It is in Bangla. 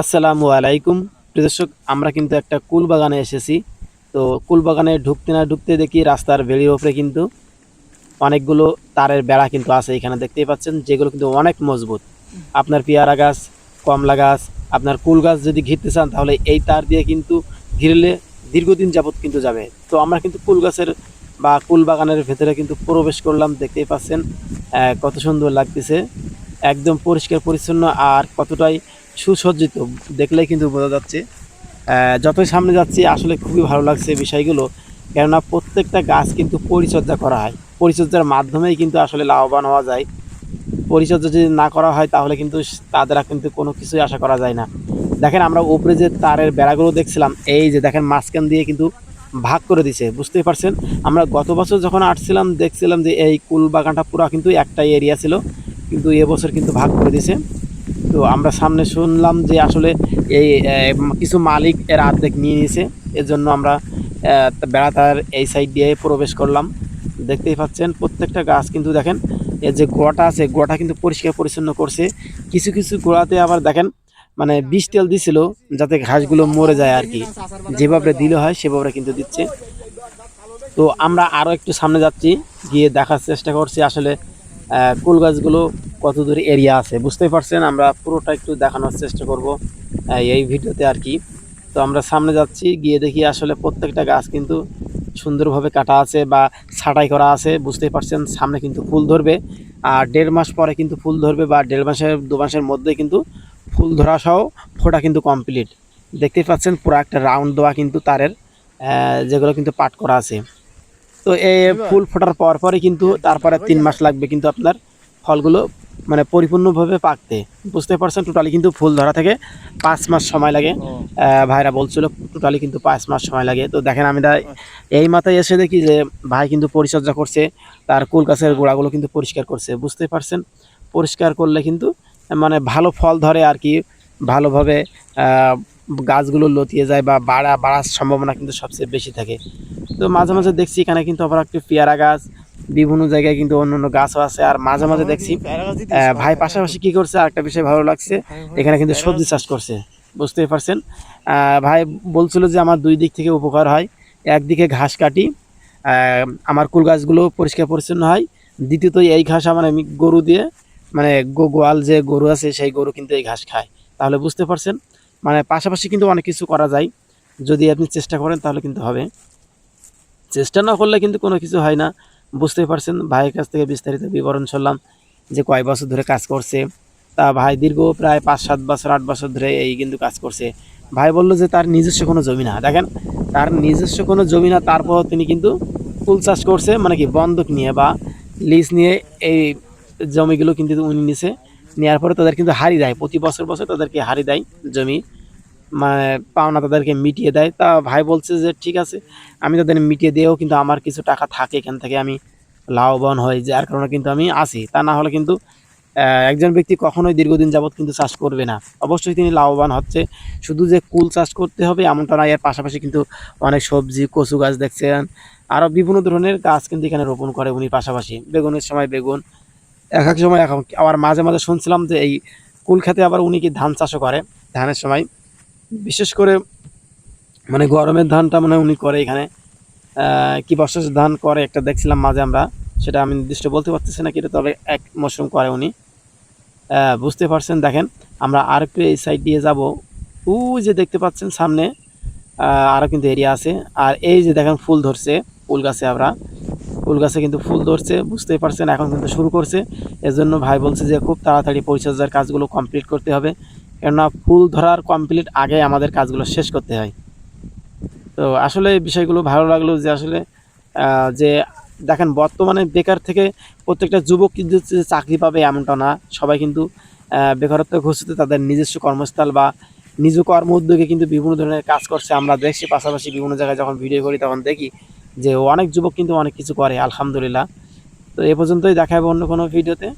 আসসালামু আলাইকুম। দর্শক, আমরা কিন্তু একটা কুল বাগানে এসেছি। তো কুল বাগানে ঢুকতে না ঢুকতে দেখি রাস্তার বেড়ির ওপরে কিন্তু অনেকগুলো তারের বেড়া কিন্তু আছে এখানে দেখতেই পাচ্ছেন, যেগুলো কিন্তু অনেক মজবুত। আপনার পেয়ারা গাছ, কমলা গাছ, আপনার কুল গাছ যদি ঘিরতে চান, তাহলে এই তার দিয়ে কিন্তু ঘিরলে দীর্ঘদিন যাবত কিন্তু যাবে। তো আমরা কিন্তু কুল গাছের বা কুল বাগানের ভেতরে কিন্তু প্রবেশ করলাম, দেখতেই পাচ্ছেন কত সুন্দর লাগতেছে। একদম পরিষ্কার, পরিচ্ছন্ন, আর কতটাই সুসজ্জিত, দেখলেই কিন্তু বোঝা যাচ্ছে। যতই সামনে যাচ্ছি, আসলে খুবই ভালো লাগছে বিষয়গুলো। কেননা প্রত্যেকটা গাছ কিন্তু পরিচর্যা করা হয়। পরিচর্যার মাধ্যমেই কিন্তু আসলে লাভবান হওয়া যায়। পরিচর্যা যদি না করা হয়, তাহলে কিন্তু তাদের কিন্তু কোনো কিছুই আশা করা যায় না। দেখেন, আমরা উপরে যে তারের বেড়াগুলো দেখছিলাম, এই যে দেখেন, মাঝখান দিয়ে কিন্তু ভাগ করে দিছে, বুঝতেই পারছেন? আমরা গত বছর যখন আসছিলাম, দেখছিলাম যে এই কুল বাগানটা পুরো কিন্তু একটাই এরিয়া ছিল। কিন্তু এবছর কিন্তু ভাগ করে দিছে। তো আমরা সামনে শুনলাম যে আসলে এই কিছু মালিক এর অর্ধেক নিয়ে নিয়েছে। এর জন্য আমরা বেড়াতার এই সাইড দিয়ে প্রবেশ করলাম। দেখতেই পাচ্ছেন প্রত্যেকটা গাছ কিন্তু দেখেন এর যে গোড়াটা আছে, গোড়াটা কিন্তু পরিষ্কার পরিচ্ছন্ন করছে। কিছু কিছু গোড়াতে আবার দেখেন মানে বিষ তেল দিছিল যাতে ঘাসগুলো মরে যায় আর কি যেভাবে দিলে হয় সেভাবে কিন্তু দিচ্ছে। তো আমরা আরও একটু সামনে যাচ্ছি, গিয়ে দেখার চেষ্টা করছি আসলে কুল গাছগুলো কত দূর এরিয়া আছে, বুঝতেই পারছেন? আমরা পুরোটা একটু দেখানোর চেষ্টা করব, এই ভিডিওতে আর কি। তো আমরা সামনে যাচ্ছি, গিয়ে দেখি আসলে প্রত্যেকটা গাছ কিন্তু সুন্দরভাবে কাটা আছে বা ছাঁটাই করা আছে, বুঝতেই পারছেন? সামনে কিন্তু ফুল ধরবে, আর দেড় মাস পরে কিন্তু ফুল ধরবে বা দেড় মাসের, দু মাসের মধ্যে কিন্তু ফুল ধরা সহ ফোটা কিন্তু কমপ্লিট দেখতেই পাচ্ছেন, পুরো একটা রাউন্ড দেওয়া কিন্তু তারের যেগুলো কিন্তু পাট করা আছে। তো এই ফুল ফোটার পর পরে কিন্তু তারপরে তিন মাস লাগবে কিন্তু আপনার ফলগুলো মানে পরিপূর্ণভাবে পাকতে। বুঝতে পারছেন টোটালি কিন্তু ফুল ধরা থেকে পাঁচ মাস সময় লাগে। ভাইরা বলছিল টোটালি কিন্তু পাঁচ মাস সময় লাগে। তো দেখেন আমি এই মাথায় এসে দেখি যে ভাই কিন্তু পরিচর্যা করছে তার কুল গাছের গোড়াগুলো কিন্তু পরিষ্কার করছে। বুঝতে পারছেন? পরিষ্কার করলে কিন্তু মানে ভালো ফল ধরে আর কি ভালোভাবে গাছগুলো লতিয়ে যায় বা বাড়া বাড়ার সম্ভাবনা কিন্তু সবচেয়ে বেশি থাকে। তো মাঝে মাঝে দেখছি এখানে কিন্তু আবার একটু পেয়ারা গাছ বিভিন্ন জায়গায় কিন্তু অন্য অন্য গাছও আছে। আর মাঝে মাঝে দেখছি ভাই পাশাপাশি কি করছে? আরেকটা বিষয় ভালো লাগছে, এখানে কিন্তু সবজি চাষ করছে। বুঝতেই পারছেন? ভাই বলছিল যে আমার দুই দিক থেকে উপকার হয়। একদিকে ঘাস কাটি আমার কুল গাছগুলো পরিষ্কার পরিচ্ছন্ন হয়। দ্বিতীয়ত এই ঘাস আমার আমি গরু দিয়ে মানে গো- গোয়াল যে গরু আছে, সেই গরু কিন্তু এই ঘাস খায়। তাহলে বুঝতে পারছেন? মানে পাশাপাশি কিন্তু অনেক কিছু করা যায়। যদি আপনি চেষ্টা করেন, তাহলে কিন্তু হবে। চেষ্টা না করলে কিন্তু কোনো কিছু হয় না। বুঝতেই পারছেন। ভাইয়ের কাছ থেকে বিস্তারিত বিবরণ শুনলাম যে কয় বছর ধরে কাজ করছে। তা ভাই দীর্ঘ প্রায় পাঁচ, সাত বছর, আট বছর ধরে এই কিন্তু কাজ করছে। ভাই বলল যে তার নিজস্ব কোনো জমি না। দেখেন, তার নিজস্ব কোনো জমি না তারপর তিনি কিন্তু ফুল চাষ করছে মানে কি বন্ধক নিয়ে বা লিজ নিয়ে এই জমিগুলো কিন্তু উনি নিছে। নেওয়ার পরে তাদের কিন্তু হারি দেয়। প্রতি বছর বছর তাদেরকে হারি দেয় জমি। মানে পাওনা তাদেরকে মিটিয়ে দেয়। তা ভাই বলছে যে, ঠিক আছে, আমি তাদের মিটিয়ে দিয়েও কিন্তু আমার কিছু টাকা থাকে এখান থেকে, আমি লাভবান হই, যার কারণে কিন্তু আমি আসি। তা না হলে কিন্তু একজন ব্যক্তি কখনোই দীর্ঘদিন যাবৎ কিন্তু চাষ করবে না। অবশ্যই তিনি লাভবান হচ্ছে। শুধু যে কুল চাষ করতে হবে এমনটা না এর পাশাপাশি কিন্তু অনেক সবজি, কচু গাছ দেখছেন, আরও বিভিন্ন ধরনের গাছ কিন্তু এখানে রোপণ করে উনি পাশাপাশি। বেগুনের সময় বেগুন, এক এক সময় এক- আবার মাঝে মাঝে শুনছিলাম যে এই কুল খেতে আবার উনি কি ধান চাষও করে। ধানের সময় বিশেষ করে মানে গরমের ধানটা মানে উনি করে এখানে। কি বর্ষার ধান করে একটা দেখছিলাম মাঝে আমরা, সেটা আমি নির্দিষ্ট বলতে পারতেছি না কিন্তু তবে এক মশরুম করে উনি। বুঝতে পারছেন, দেখেন, আমরা আর একটু এই সাইড দিয়ে যাব। ওই যে দেখতে পাচ্ছেন সামনে আরও কিন্তু এরিয়া আছে। আর এই যে দেখেন ফুল ধরছে, ফুল গাছে আমরা। ফুল গাছে কিন্তু ফুল ধরছে, বুঝতেই পারছেন, এখন কিন্তু শুরু করছে। এজন্য ভাই বলছে যে খুব তাড়াতাড়ি পরিচর্যার কাজগুলো কমপ্লিট করতে হবে। কেননা ফুল ধরার কমপ্লিট আগে আমাদের কাজগুলো শেষ করতে হয়। তো আসলে বিষয়গুলো ভালো লাগল যে আসলে যে দেখেন বর্তমানে বেকার থেকে প্রত্যেকটা যুবক কিন্তু চাকরি পাবে এমনটা না। সবাই কিন্তু বেকারত্ব ঘোষিত, তাদের নিজস্ব কর্মস্থল বা নিজ কর্ম উদ্যোগে কিন্তু বিভিন্ন ধরনের কাজ করছে। আমরা দেখছি পাশাপাশি বিভিন্ন জায়গায় যখন ভিডিও করি তখন দেখি যে অনেক যুবক কিন্তু অনেক কিছু করে, আলহামদুলিল্লাহ। তো এ পর্যন্তই দেখা হবে অন্য কোনো ভিডিওতে